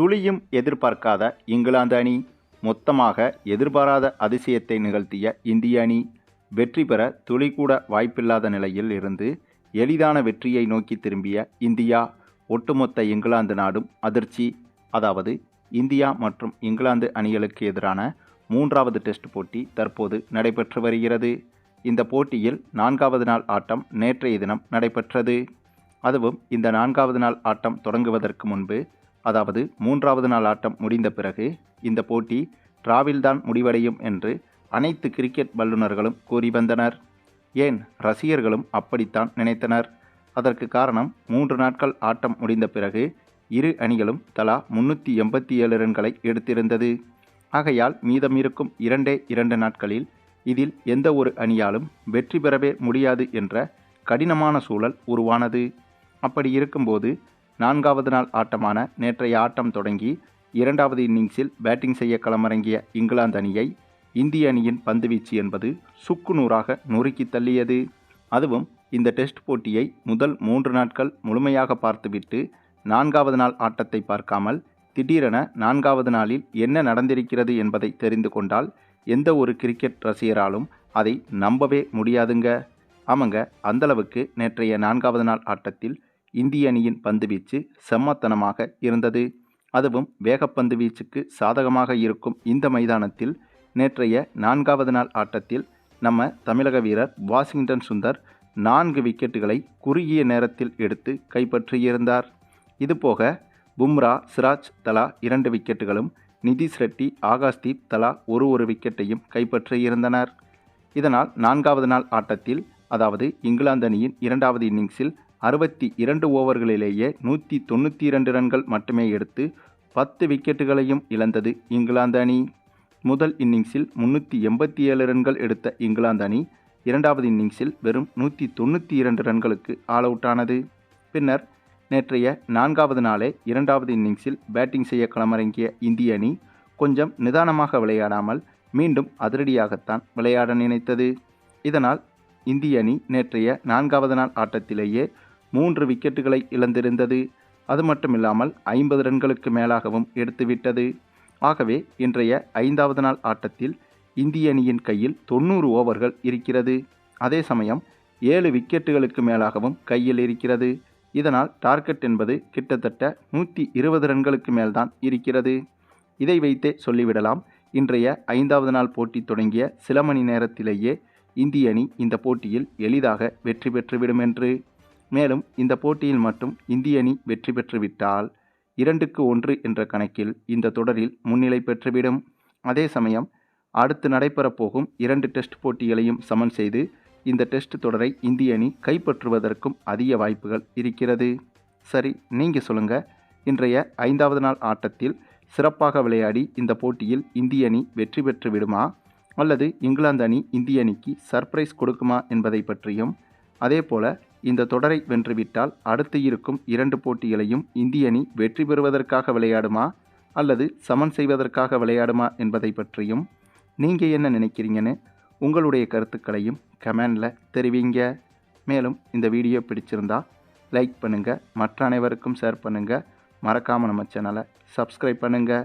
துளியும் எதிர்பார்க்காத இங்கிலாந்து அணி மொத்தமாக எதிர்பாராத அதிசயத்தை நிகழ்த்திய இந்திய அணி வெற்றி பெற துளி கூட வாய்ப்பில்லாத நிலையில் இருந்து எளிதான வெற்றியை நோக்கி திரும்பிய இந்தியா ஒட்டுமொத்த இங்கிலாந்து நாடும் அதிர்ச்சி அதாவது இந்தியா மற்றும் இங்கிலாந்து அணிகளுக்கு எதிரான மூன்றாவது டெஸ்ட் போட்டி தற்போது நடைபெற்று வருகிறது. இந்த போட்டியில் நான்காவது நாள் ஆட்டம் நேற்றைய தினம் நடைபெற்றது. அதுவும் இந்த நான்காவது நாள் ஆட்டம் தொடங்குவதற்கு முன்பு அதாவது மூன்றாவது நாள் ஆட்டம் முடிந்த பிறகு இந்த போட்டி டிராவில்தான் முடிவடையும் என்று அனைத்து கிரிக்கெட் வல்லுநர்களும் கூறி வந்தனர். ஏன்? ரசிகர்களும் அப்படித்தான் நினைத்தனர். அதற்கு காரணம் மூன்று நாட்கள் ஆட்டம் முடிந்த பிறகு இரு அணிகளும் தலா முன்னூற்றி எண்பத்தி ஏழு ரன்களை எடுத்திருந்தது. ஆகையால் மீதம் இருக்கும் இரண்டே இரண்டு நாட்களில் இதில் எந்த ஒரு அணியாலும் வெற்றி பெறவே முடியாது என்ற கடினமான சூழல் உருவானது. அப்படி இருக்கும்போது நான்காவது நாள் ஆட்டமான நேற்றைய ஆட்டம் தொடங்கி இரண்டாவது இன்னிங்ஸில் பேட்டிங் செய்ய களமிறங்கிய இங்கிலாந்து அணியை இந்திய அணியின் பந்துவீச்சு என்பது சுக்குநூறாக நொறுக்கி தள்ளியது. அதுவும் இந்த டெஸ்ட் போட்டியை முதல் மூன்று நாட்கள் முழுமையாக பார்த்துவிட்டு நான்காவது நாள் ஆட்டத்தை பார்க்காமல் திடீரென நான்காவது நாளில் என்ன நடந்திருக்கிறது என்பதை தெரிந்து கொண்டால் எந்த ஒரு கிரிக்கெட் ரசிகராலும் அதை நம்பவே முடியாதுங்க. ஆமாங்க அந்தளவுக்கு நேற்றைய நான்காவது நாள் ஆட்டத்தில் இந்திய அணியின் பந்துவீச்சு செம்மத்தனமாக இருந்தது. அதுவும் வேகப்பந்து வீச்சுக்கு சாதகமாக இருக்கும் இந்த மைதானத்தில் நேற்றைய நான்காவது நாள் ஆட்டத்தில் நம்ம தமிழக வீரர் வாஷிங்டன் சுந்தர் நான்கு விக்கெட்டுகளை குறுகிய நேரத்தில் எடுத்து கைப்பற்றியிருந்தார். இதுபோக பும்ரா சிராஜ் தலா இரண்டு விக்கெட்டுகளும் நிதிஷ் ரெட்டி ஆகாஷ்தீப் தலா ஒரு ஒரு விக்கெட்டையும் கைப்பற்றியிருந்தனர். இதனால் நான்காவது நாள் ஆட்டத்தில் அதாவது இங்கிலாந்து அணியின் இரண்டாவது இன்னிங்ஸில் அறுபத்தி இரண்டு ஓவர்களிலேயே நூற்றி தொண்ணூற்றி இரண்டு ரன்கள் மட்டுமே எடுத்து பத்து விக்கெட்டுகளையும் இழந்தது இங்கிலாந்து அணி. முதல் இன்னிங்ஸில் முன்னூற்றி எண்பத்தி ஏழு ரன்கள் எடுத்த இங்கிலாந்து அணி இரண்டாவது இன்னிங்ஸில் வெறும் நூற்றி தொண்ணூற்றி இரண்டு ரன்களுக்கு ஆல் அவுட் ஆனது. பின்னர் நேற்றைய நான்காவது நாளே இரண்டாவது இன்னிங்ஸில் பேட்டிங் செய்ய களமிறங்கிய இந்திய அணி கொஞ்சம் நிதானமாக விளையாடாமல் மீண்டும் அதிரடியாகத்தான் விளையாட நினைத்தது. இதனால் இந்திய அணி நேற்றைய நான்காவது நாள் ஆட்டத்திலேயே மூன்று விக்கெட்டுகளை இழந்திருந்தது. அது மட்டுமில்லாமல் ஐம்பது ரன்களுக்கு மேலாகவும் எடுத்துவிட்டது. ஆகவே இன்றைய ஐந்தாவது நாள் ஆட்டத்தில் இந்திய அணியின் கையில் தொண்ணூறு ஓவர்கள் இருக்கிறது. அதே சமயம் ஏழு விக்கெட்டுகளுக்கு மேலாகவும் கையில் இருக்கிறது. இதனால் டார்கெட் என்பது கிட்டத்தட்ட நூற்றி இருபது ரன்களுக்கு மேல்தான் இருக்கிறது. இதை வைத்தே சொல்லிவிடலாம். இன்றைய ஐந்தாவது நாள் போட்டி தொடங்கிய சில மணி நேரத்திலேயே இந்திய அணி இந்த போட்டியில் எளிதாக வெற்றி பெற்றுவிடும் என்று. மேலும் இந்த போட்டியில் மட்டும் இந்திய அணி வெற்றி பெற்றுவிட்டால் இரண்டுக்கு ஒன்று என்ற கணக்கில் இந்த தொடரில் முன்னிலை பெற்றுவிடும். அதே சமயம் அடுத்து நடைபெறப்போகும் இரண்டு டெஸ்ட் போட்டிகளையும் சமன் செய்து இந்த டெஸ்ட் தொடரை இந்திய அணி கைப்பற்றுவதற்கும் அதிக வாய்ப்புகள் இருக்கிறது. சரி நீங்கள் சொல்லுங்கள் இன்றைய ஐந்தாவது நாள் ஆட்டத்தில் சிறப்பாக விளையாடி இந்த போட்டியில் இந்திய அணி வெற்றி பெற்று விடுமா அல்லது இங்கிலாந்து அணி இந்திய அணிக்கு சர்ப்ரைஸ் கொடுக்குமா என்பதை பற்றியும் அதே போல இந்த தொடரை வென்றுவிட்டால் அடுத்து இருக்கும் இரண்டு போட்டிகளையும் இந்திய அணி வெற்றி பெறுவதற்காக விளையாடுமா அல்லது சமன் செய்வதற்காக விளையாடுமா என்பதை பற்றியும் நீங்கள் என்ன நினைக்கிறீங்கன்னு உங்களுடைய கருத்துக்களையும் கமெண்டில் தெரிவிங்க. மேலும் இந்த வீடியோ பிடிச்சிருந்தா லைக் பண்ணுங்கள் மற்ற அனைவருக்கும் ஷேர் பண்ணுங்கள் மறக்காமல் நம்ம சேனலை சப்ஸ்கிரைப் பண்ணுங்கள்